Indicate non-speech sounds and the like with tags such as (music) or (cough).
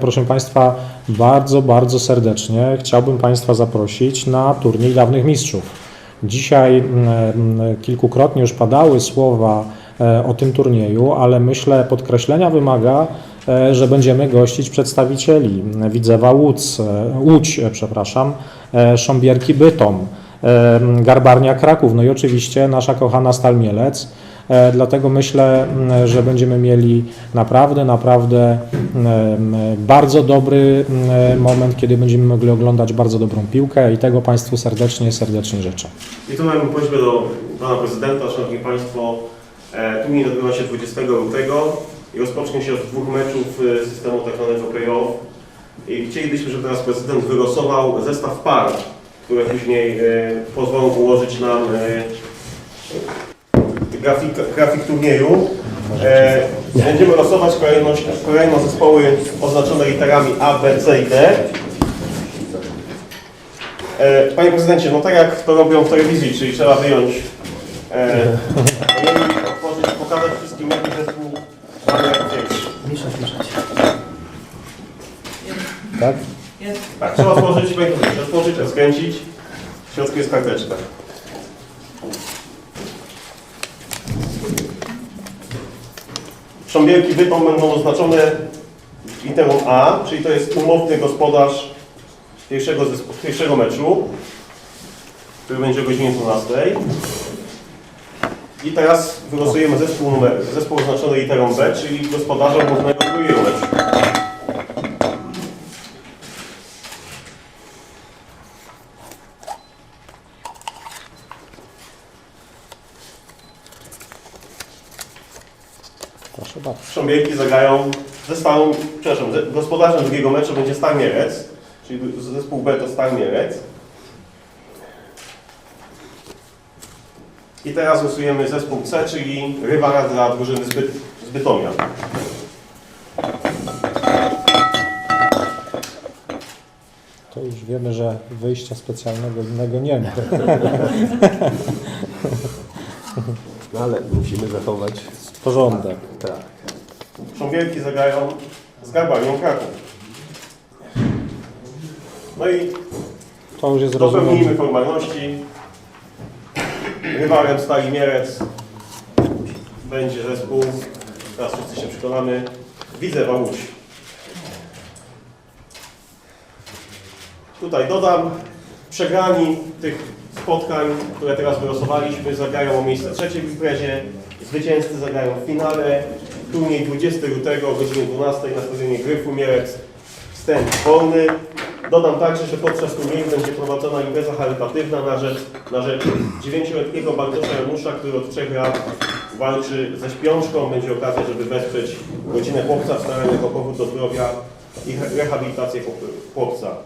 proszę Państwa, bardzo, bardzo serdecznie chciałbym Państwa zaprosić na turniej dawnych mistrzów. Dzisiaj mm, mm, kilkukrotnie już padały słowa e, o tym turnieju, ale myślę podkreślenia wymaga, e, że będziemy gościć przedstawicieli Widzewa Łódź, e, Łódź przepraszam, Sząbierki Bytom, Garbarnia Kraków, no i oczywiście nasza kochana Stal Mielec. Dlatego myślę, m, że będziemy mieli naprawdę, naprawdę bardzo dobry moment, kiedy będziemy mogli oglądać bardzo dobrą piłkę i tego Państwu serdecznie, serdecznie życzę. I tu mam prośbę do Pana Prezydenta, Szanowni Państwo. E, Turniej odbywa się 20 lutego i rozpocznie się od dwóch meczów e, systemu tak zwanego play-off. I chcielibyśmy, żeby teraz Prezydent wylosował zestaw par, które później e, pozwolą ułożyć nam grafik, grafik turnieju. E, Będziemy losować kolejność, kolejno zespoły oznaczone literami A, B, C i D. E, Panie prezydencie, no tak jak to robią w telewizji, czyli trzeba wyjąć e, ojej, otworzyć, pokazać wszystkim jaki zespół mamy jak dzieci. Mieszać, mieszać. Tak? Tak, trzeba otworzyć, panie prezydencie, otworzyć, rozkręcić. W środku jest karteczka. Sząbierki wypą będą oznaczone literą A, czyli to jest umowny gospodarz pierwszego, zespo- pierwszego meczu, który będzie o godzinie 12. I teraz wylosujemy zespół, numer, zespół oznaczony literą B, czyli gospodarza umownego drugiego meczu. Proszę bardzo. Sząbierki zagrają ze stałą, przepraszam, ze- gospodarzem drugiego meczu będzie Star Mielec, czyli zespół B to Star Mielec. I teraz losujemy zespół C, czyli rywala dla drużyny z, Byt, z Bytomia. To już wiemy, że wyjścia specjalnego innego nie ma. (laughs) No ale musimy zachować. Porządek. Tak. Sząbierki zagrają z Garbanią Kraków. No i To już jest dopełnijmy formalności. Rywalem Stali Mielec będzie zespół, teraz wszyscy się przekonamy, Widzewa Łódź. Tutaj dodam, przegrani tych spotkań, które teraz wylosowaliśmy, zagrają o miejsce trzecie w imprezie, zwycięzcy zagrają w finale, turniej 20 lutego o godzinie 12 na stadionie Gryfu Mielec, wstęp wolny. Dodam także, że podczas turnieju będzie prowadzona impreza charytatywna na rzecz, na rzecz 9-letniego Bardosza Janusza, który od 3 lat walczy ze śpiączką. Będzie okazja, żeby wesprzeć godzinę chłopca w staraniach o powrót do zdrowia i rehabilitację chłopca.